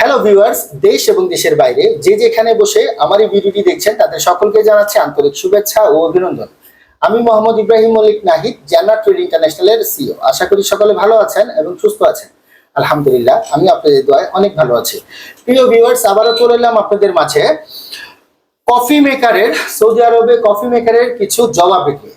Hello viewers দেশ এবং দেশের বাইরে যে যেখানে বসে আমার এই ভিডিওটি দেখছেন, তাদের সকলকে জানাচ্ছি আন্তরিক শুভেচ্ছা ও অভিনন্দন। আমি মোহাম্মদ ইব্রাহিম মল্লিক নাহিদ, জান্নাত ট্রেড ইন্টারন্যাশনালের সিও আশা করি সকলে ভালো আছেন এবং সুস্থ আছেন। আলহামদুলিল্লাহ, আমি আপনাদের দোয়ায় অনেক ভালো আছি। প্রিয় ভিউয়ার্স আবারও চলে এলাম আপনাদের মাঝে কফি মেকারের সৌদি আরবে কফি মেকারের কিছু জবাব রেখে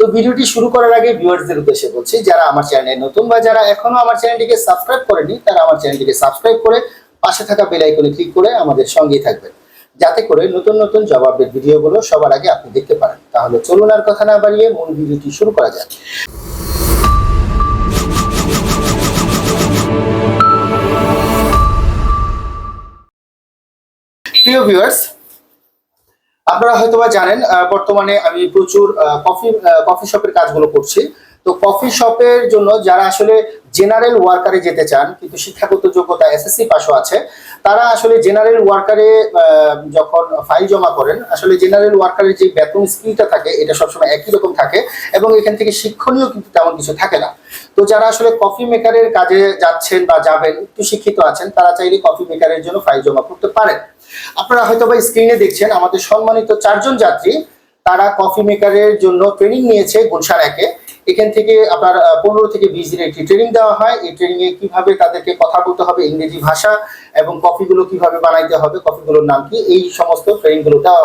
তো ভিডিওটি শুরু করার আগে ভিউয়ার্সদের উদ্দেশ্যে বলছি, যারা আমার চ্যানেলে নতুন বা যারা এখনও আমার চ্যানেলটিকে সাবস্ক্রাইব করেনি, তারা আমার চ্যানেলটিকে সাবস্ক্রাইব করে পাশে থাকা বেল আইকনে ক্লিক করে আমাদের সঙ্গেই থাকবেন। যাতে করে নতুন নতুন জবাবের ভিডিওগুলো সবার আগে আপনি দেখতে পারেন। তাহলে চলুন আর কথা না বাড়িয়ে মূল ভিডিওটি শুরু করা যাক। প্রিয় ভিউয়ার্স আপনারা হয়তোবা জানেন বর্তমানে আমি প্রচুর কফি কফি শপের কাজগুলো করছি। তো কফি শপের জন্য যারা আসলে জেনারেল ওয়ার্কারে যেতে চান, কিন্তু শিক্ষাগত যোগ্যতা এসএসসি পাশও আছে, তারা আসলে জেনারেল ওয়ার্কারে যখন ফাইল জমা করেন, আসলে জেনারেল ওয়ার্কারের যে বেতন স্কিলটা থাকে, এটা সবসময় একই রকম থাকে এবং এখান থেকে শিক্ষণীয় কিন্তু তেমন কিছু থাকে না। তো যারা আসলে কফি মেকারের কাজে যাচ্ছেন বা যাবেন, একটু শিক্ষিত আছেন, তারা চাইলে কফি মেকারের জন্য ফাইল জমা করতে পারেন। আপনারা হয়তো বা স্ক্রিনে দেখছেন, আমাদের সম্মানিত চারজন যাত্রী, তারা কফি মেকারের জন্য ট্রেনিং নিয়েছে গুলশান একে। এখান থেকে আপনার পনেরো থেকে বিশ দিনের একটি ট্রেনিং দেওয়া হয় এই ট্রেনিং এ কীভাবে তাদেরকে কথা বলতে হবে ইংরেজি ভাষা এবং কফিগুলো কীভাবে বানাইতে হবে কফিগুলোর নাম কি এই সমস্ত ট্রেনিংগুলো দেওয়া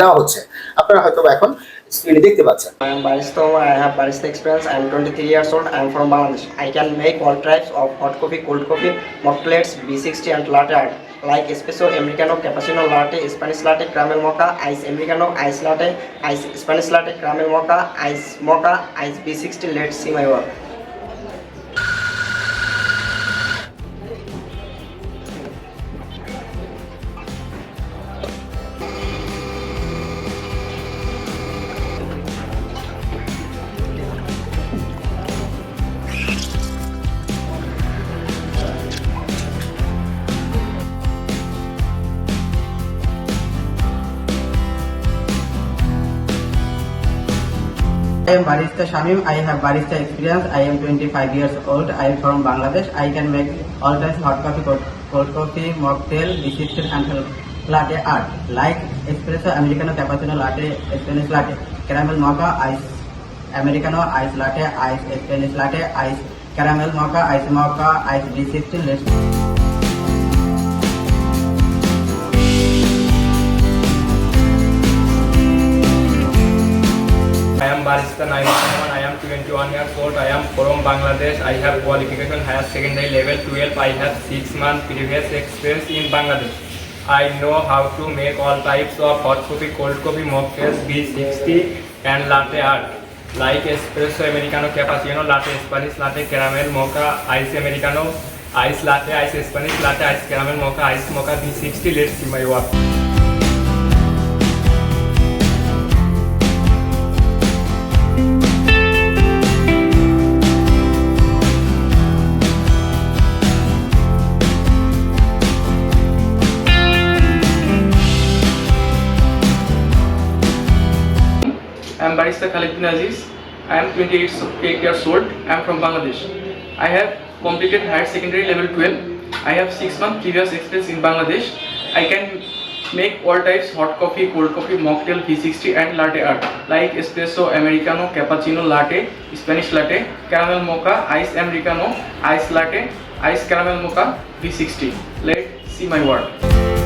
দেওয়া হচ্ছে আপনারা হয়তো বা এখন স্ক্রিনে দেখতে পাচ্ছেন I am Barista Omar. I have barista experience. I am 23 years old. I am from Bangladesh. I can make all types of hot coffee, cold coffee, mocktails, B60 and latte like espresso, americano, cappuccino, latte, Spanish latte, caramel mocha, ice americano, ice latte, ice Spanish latte, caramel mocha, ice mocha, ice B60. Let's see my work. I am Barista Shamim. I have barista experience. I am 25 years old. I am from Bangladesh. I can make all types hot coffee, cold, coffee, mocktail, biscuit and latte art like espresso, americano, cappuccino, latte, Spanish latte, caramel mocha, ice americano, ice latte, ice Spanish latte, ice caramel mocha, ice mocha, ice B16. Let's I am Barista Naim Rahman. I am 21 years old. I am from Bangladesh. I have qualification higher secondary level 12. I have 6 months previous experience in Bangladesh. I know how to make all types of hot coffee, cold coffee, mocktails, B60 and latte art like espresso, americano, cappuccino, latte, Spanish latte, caramel, mocha, ice americano, ice latte, ice Spanish latte, ice caramel, mocha, ice mocha, B60. Let's see my work. I am Barista Khalid bin Aziz. I am 28 so- eight years old. I am from Bangladesh. I have completed higher secondary level 12. I have 6 months previous experience in Bangladesh. I can make all types hot coffee, cold coffee, mocktail, V60 and latte art like espresso, americano, cappuccino, latte, Spanish latte, caramel mocha, ice americano, ice latte, ice caramel mocha, V60. Let's see my work.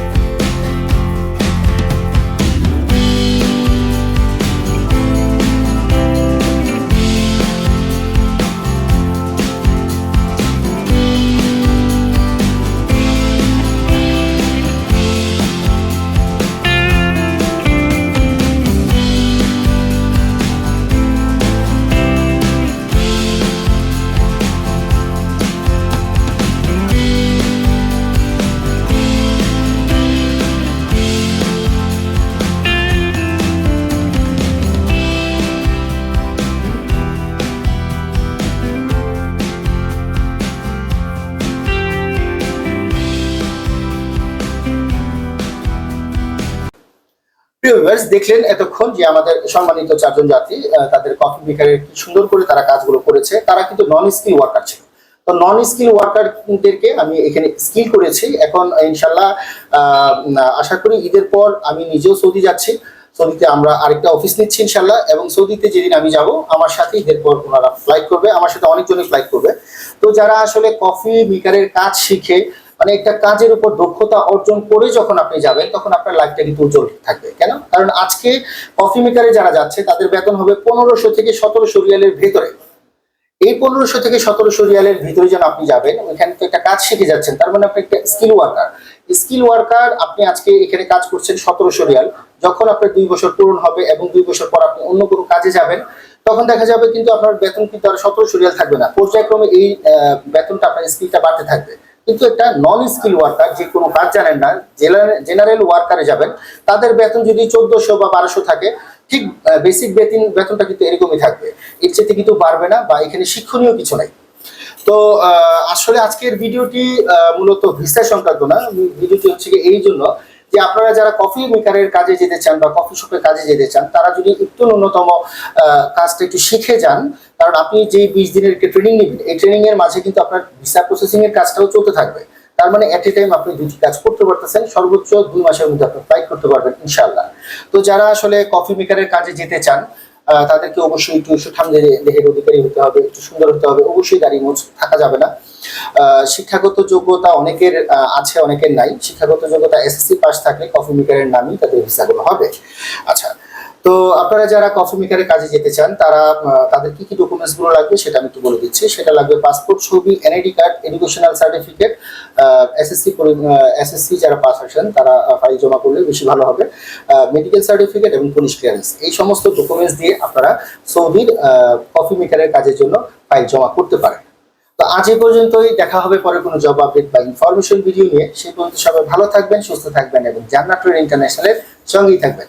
Viewers দেখলেন এতক্ষণ যে আমাদের সম্মানিত চারজন আহ, তাদের coffee মেকারের কি সুন্দর করে তারা কাজগুলো করেছে। তারা কিন্তু নন স্কিল ওয়ার্কার ছিল। তো নন স্কিল ওয়ার্কারদেরকে আমি এখানে স্কিল করেছি। এখন ইনশাল্লাহ আশা করি ঈদের পর আমি নিজেও সৌদি যাচ্ছি। সৌদিতে আমরা আরেকটা অফিস নিচ্ছি ইনশাল্লাহ এবং সৌদিতে যেদিন আমি যাব আমার সাথে ঈদের পর ওনারা ফ্লাইট করবে আমার সাথে অনেকজনই ফ্লাইট করবে। তো যারা আসলে কফি মেকারের কাজ শিখে মানে একটা কাজের উপর দক্ষতা অর্জন করে যখন আপনি যাবেন, তখন আপনার লাইফটা কিন্তু উজ্জ্বল থাকবে। কেন? কারণ আজকে কফি মেকারে যারা যাচ্ছে, তাদের বেতন হবে পনেরোশো থেকে সতেরোশো রিয়ালের ভেতরে। এই পনেরোশো থেকে সতেরোশো রিয়ালের ভিতরে যেন আপনি যাবেন, ওইখানে তো একটা কাজ শিখে যাচ্ছেন, তার মানে আপনি একটা স্কিল ওয়ার্কার স্কিল ওয়ার্কার আপনি আজকে এখানে কাজ করছেন সতেরোশো রিয়াল। যখন আপনার দুই বছর পূরণ হবে এবং দুই বছর পর আপনি অন্য কোনো কাজে যাবেন, তখন দেখা যাবে কিন্তু আপনার বেতন কিন্তু আর সতেরোশো রিয়াল থাকবে না। পর্যায়ক্রমে এই বেতনটা, আপনার স্কিলটা বাড়তে থাকবে। কিন্তু একটা নন স্কিল ওয়ার্কার যে কোনো কাজ জানেন না জেনারেল ওয়ার্কারে যাবেন, তাদের বেতন যদি চোদ্দশো বা বারোশো থাকে, ঠিক বেসিক বেতন, বেতনটা কিন্তু এরকমই থাকবে। এর চেয়ে কিন্তু বাড়বে না বা এখানে শিক্ষণীয় কিছু নাই। তো আসলে আজকের ভিডিওটি মূলত ভিসা সংক্রান্ত না, ভিডিওটি হচ্ছে এই জন্য যে আপনারা যারা কফি মেকারের কাজে যেতে চান বা কফি শপের কাজে যেতে চান, তারা যদি একটু ন্যূনতম কাজটা একটু শিখে যান, কারণ আপনি যে বিশ দিনের ট্রেনিং নেবেন, এই ট্রেনিং এর মাঝে কিন্তু আপনার ভিসা প্রসেসিং এর কাজটাও চলতে থাকবে। তার মানে এট এ টাইম আপনি দুটি কাজ করতে পারতেছেন, সর্বোচ্চ দুই মাসের মধ্যে আপনি ফ্লাইট করতে পারবেন ইনশাল্লাহ তো যারা আসলে কফি মেকারের কাজে যেতে চান তাদেরকে অবশ্যই একটু সুঠাম দেহের অধিকারী হতে হবে, একটু সুন্দর হতে হবে, অবশ্যই দাড়ি মোচ থাকা যাবে না। শিক্ষাগত যোগ্যতা অনেকের আছে, অনেকের নাই। শিক্ষাগত যোগ্যতা এসএসসি পাস থাকলে কফি মেকারের নামই তাদের ভিসাগুলো হবে। আচ্ছা তো আপনারা যারা কফি মেকারের কাজে যেতে চান, তারা তাদের কি কি ডকুমেন্টসগুলো লাগবে সেটা আমি একটু বলে দিচ্ছি। সেটা লাগবে পাসপোর্ট ছবি NID card educational certificate SSC SSC যারা পাস আছেন, তারা ফাইল জমা করলে বেশি ভালো হবে। মেডিকেল সার্টিফিকেট এবং পুলিশ ক্লিয়ারেন্স এই সমস্ত ডকুমেন্টস দিয়ে আপনারা সৌদির কফি মেকারের কাজের জন্য ফাইল জমা করতে পারেন। তো আজ এই পর্যন্তই, দেখা হবে পরে কোনো জব আপডেট বা ইনফরমেশন ভিডিও নিয়ে। সেই পর্যন্ত সবাই ভালো থাকবেন, সুস্থ থাকবেন এবং জান্নাতুর ইন্টারন্যাশনালের সঙ্গেই থাকবেন।